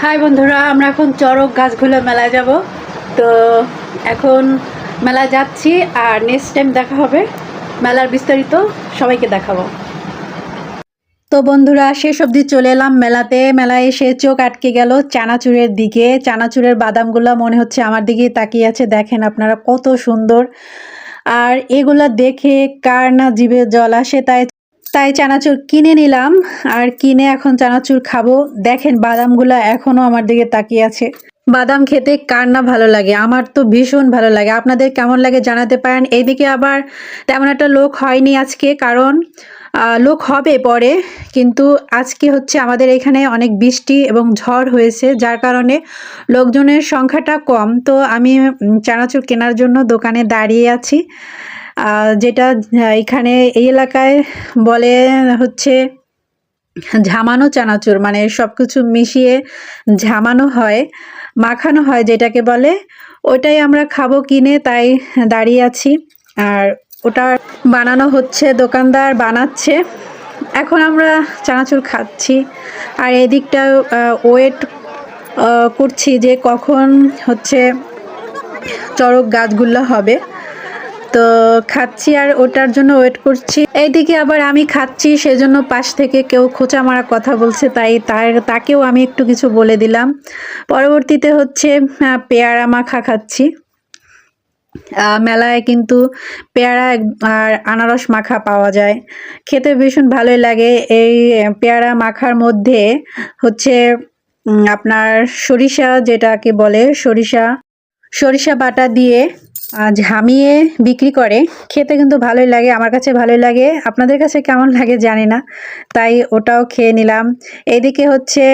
High বন্ধুরা, আমরা এখন চড়ক গাছগুলো মেলায় যাব। তো এখন মেলায় যাচ্ছি আর নেক্সট টাইম দেখা হবে। মেলার বিস্তারিত সবাইকে দেখাবো। তো বন্ধুরা, শেষ অবধি চলে এলাম মেলাতে। মেলায় এসে চোখ আটকে গেল চানাচুরের দিকে। চানাচুরের বাদামগুলো মনে হচ্ছে আমার দিকে তাকিয়ে আছে। দেখেন আপনারা কত সুন্দর। আর এগুলা দেখে কার না জিভে জল আসে তাই তাই চানাচুর কিনে নিলাম, আর কিনে এখন চানাচুর খাব। দেখেন বাদামগুলো এখনও আমার দিকে তাকিয়ে আছে। বাদাম খেতে কার না ভালো লাগে? আমার তো ভীষণ ভালো লাগে। আপনাদের কেমন লাগে জানাতে পারেন। এইদিকে আবার তেমন একটা লোক হয়নি আজকে, কারণ লোক হবে পরে, কিন্তু আজকে হচ্ছে আমাদের এখানে অনেক বৃষ্টি এবং ঝড় হয়েছে, যার কারণে লোকজনের সংখ্যাটা কম। তো আমি চানাচুর কেনার জন্য দোকানে দাঁড়িয়ে আছি। যেটা এখানে এই এলাকায় বলে হচ্ছে ঝামানো চানাচুর মানে সব কিছু মিশিয়ে ঝামানো হয়, মাখানো হয় যেটাকে বলে। ওটাই আমরা খাব কিনে, তাই দাঁড়িয়ে আছি। আর ওটা বানানো হচ্ছে, দোকানদার বানাচ্ছে। এখন আমরা চানাচুর খাচ্ছি। আর এদিকটা ওয়েট করছি যে কখন হচ্ছে চড়ক গাছগুলো হবে। তো খাচ্ছি আর ওটার জন্য ওয়েট করছি। এইদিকে আবার আমি খাচ্ছি, সেজন্য পাশ থেকে কেউ খোঁচা মারা কথা বলছে, তাই তার, তাকেও আমি একটু কিছু বলে দিলাম। পরবর্তীতে হচ্ছে পেয়ারা মাখা খাচ্ছি। মেলায় কিন্তু পেয়ারা আর আনারস মাখা পাওয়া যায়। খেতে ভীষণ ভালোই লাগে। এই পেয়ারা মাখার মধ্যে হচ্ছে আপনার সরিষা যেটাকে বলে সরিষা সরিষা বাটা দিয়ে ঝামিয়ে বিক্রি করে, খেতে কিন্তু ভালোই লাগে, আমার কাছে ভালোই লাগে, আপনাদের কাছে কেমন লাগে জানি না, তাই ওটাও খেয়ে নিলাম। এইদিকে হচ্ছে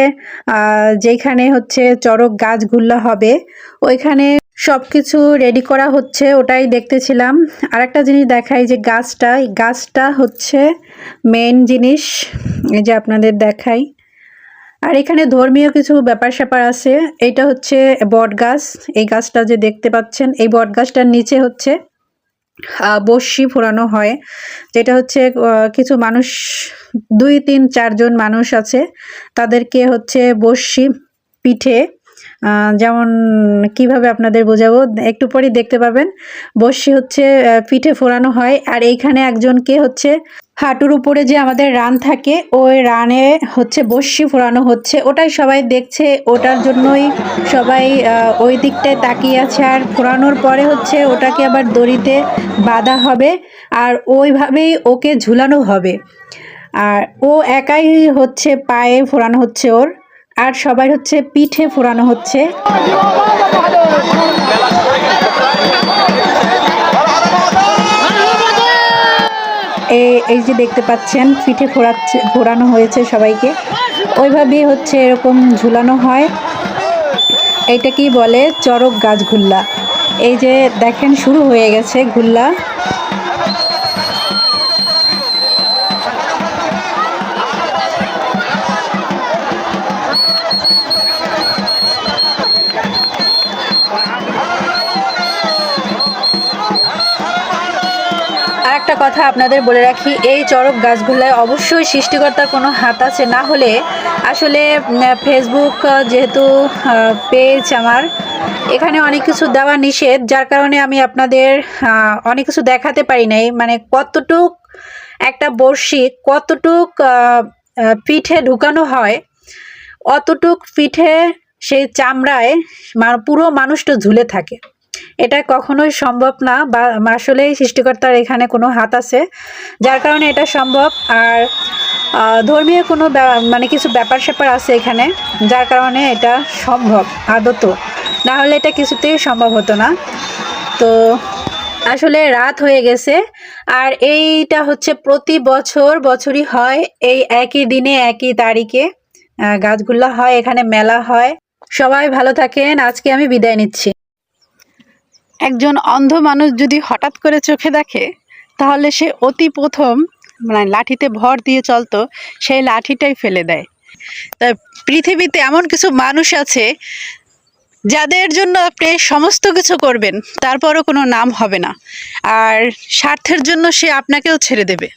যেখানে হচ্ছে চড়ক গাছগুলো হবে, ওইখানে সব কিছু রেডি করা হচ্ছে, ওটাই দেখতেছিলাম। আর একটা জিনিস দেখাই যে গাছটা, এই গাছটা হচ্ছে মেন জিনিস, এই যে আপনাদের দেখাই। আর এখানে ধর্মীয় কিছু ব্যাপার স্যাপার আছে। এটা হচ্ছে বট গাছ। এই গাছটা যে দেখতে পাচ্ছেন, এই বট গাছটার নিচে হচ্ছে বড়শি ফোরানো হয়। যেটা হচ্ছে কিছু মানুষ, দুই, তিন চারজন মানুষ আছে। তাদেরকে হচ্ছে বড়শি পিঠে যেমন কীভাবে আপনাদের বোঝাবো? একটু পরেই দেখতে পাবেন। বড়শি হচ্ছে পিঠে ফোরানো হয়। আর এইখানে একজনকে হচ্ছে হাঁটুর উপরে যে আমাদের রান থাকে, ওই রানে হচ্ছে বর্ষি ফোরানো হচ্ছে। ওটাই সবাই দেখছে, ওটার জন্যই সবাই ওই দিকটায় তাকিয়ে আছে। আর ফোরানোর পরে হচ্ছে ওটাকে আবার দড়িতে বাঁধা হবে, আর ওইভাবেই ওকে ঝুলানো হবে। আর ও একাই হচ্ছে পায়ে ফোরানো হচ্ছে ওর, আর সবাই হচ্ছে পিঠে ফোরানো হচ্ছে। এই যে দেখতে পাচ্ছেন পিঠে ঘোরাচ্ছে, ঘোরানো হয়েছে সবাইকে। ওইভাবে হচ্ছে এরকম ঝুলানো হয়। এটা কি বলে চরক গাছ ঘুল্লা এই যে দেখেন, শুরু হয়ে গেছে ঘুল্লা একটা কথা আপনাদের বলে রাখি, এই চড়ক গাছগুলায় অবশ্যই সৃষ্টিকর্তার কোনো হাত আছে। না হলে আসলে ফেসবুক যেহেতু পেজ আমার, এখানে অনেক কিছু দেওয়া নিষেধ, যার কারণে আমি আপনাদের অনেক কিছু দেখাতে পারি নাই। মানে কতটুক একটা বড়শি, কতটুক পিঠে ঢুকানো হয়, অতটুক পিঠে সেই চামড়ায় পুরো মানুষটা ঝুলে থাকে। এটা কখনোই সম্ভব না বা আসলেই সৃষ্টিকর্তার এখানে কোনো হাত আছে, যার কারণে এটা সম্ভব। আর ধর্মীয় কোনো মানে কিছু ব্যাপার স্যাপার আছে এখানে, যার কারণে এটা সম্ভব, আদত। না হলে এটা কিছুতেই সম্ভব হতো না। তো, আসলে রাত হয়ে গেছে, আর এইটা হচ্ছে প্রতি বছর, বছরই হয় এই একই দিনে, একই তারিখে গাছগুলা হয়, এখানে মেলা হয়। সবাই ভালো থাকেন, আজকে আমি বিদায় নিচ্ছি। একজন অন্ধ মানুষ যদি হঠাৎ করে চোখে দেখে, তাহলে সে অতি প্রথম মানে লাঠিতে ভর দিয়ে চলতো, সেই লাঠিটাই ফেলে দেয়। তা পৃথিবীতে এমন কিছু মানুষ আছে, যাদের জন্য আপনি সমস্ত কিছু করবেন, তারপরও কোনো নাম হবে না। আর স্বার্থের জন্য সে আপনাকেও ছেড়ে দেবে।